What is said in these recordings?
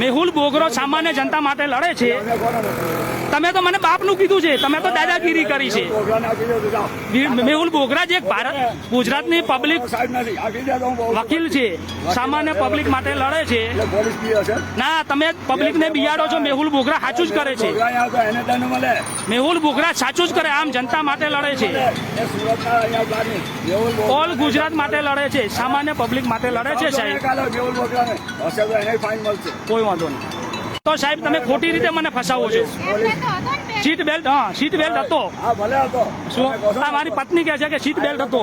મેહુલ બોગરો સામાન્ય જનતા માટે લડે છે? તમે તો મને બાપનું કીધું છે. તમે તો દાદાગીરી કરી છે. મેહુલ બોગરા જે ભારત ગુજરાતની પબ્લિક વકીલ છે, સામાન્ય પબ્લિક માટે લડે છે. ના, તમે પબ્લિકને બિયાડો છો. મેહુલ બોગરા સાચું જ કરે છે. મેહુલ બોગરા સાચું જ કરે. આમ જનતા માટે લડે છે. ઓલ ગુજરાત માટે લડે છે. સામાન્ય પબ્લિક માટે લડે છે, સાહેબ. કોઈ વાંધો નહીં. તો સાહેબ તમે ખોટી રીતે મને ફસાવો છો. સીટ બેલ્ટ હા સીટ બેલ્ટ હતો. શું? આ મારી પત્ની કહે છે કે સીટ બેલ્ટ હતો.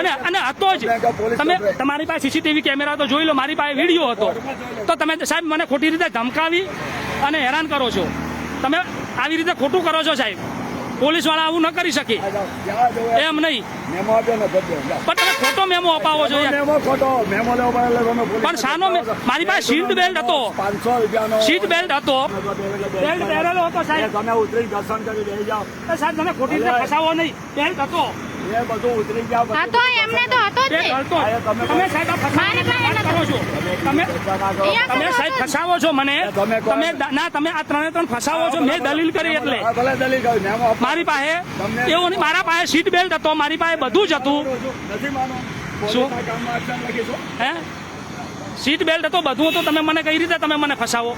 અને અને હતો જ. તમે તમારી પાસે સીસીટીવી કેમેરા તો જોઈ લો મારી પાસે વીડિયો હતો. તો તમે સાહેબ મને ખોટી રીતે ધમકાવી અને હેરાન કરો છો. તમે આવી રીતે ખોટું કરો છો સાહેબ. પોલીસવાળા આવું ન કરી શકે. એમ નહીં. પણ તમે ખોટો મેમો અપાવો છો પણ સાનો મારી પાસે સીટ બેલ્ટ હતો. સીટ બેલ્ટ હતો. બેલ્ટ પહેરેલો હતો સાહેબ. તમે ઉતરી દર્શન કરી સાહેબ તમે ખોટી રીતે ફસાવો નહીં. બેલ્ટ હતો. એ બધું ઉતરી જાઓ હા તો એમને તો હતો જ બેલ્ટ ને. હતો જ. તમે સાહેબ આ ફસાવાની વાત કરો છો. તમે તમે સાહેબ ફસાવો છો મને. તમે કોણ? તમે દ- ના તમે આ ત્રણે ત્રણ ફસાવો છો. મેં દલીલ કરી એટલે. મારી પાસે એવું નહીં મારા પાસે સીટ બેલ્ટ હતો મારી પાસે બધું જ હતું. શું? હે. સીટ બેલ્ટ હતો બધું હતું. તમે મને કઈ રીતે તમે મને ફસાવો?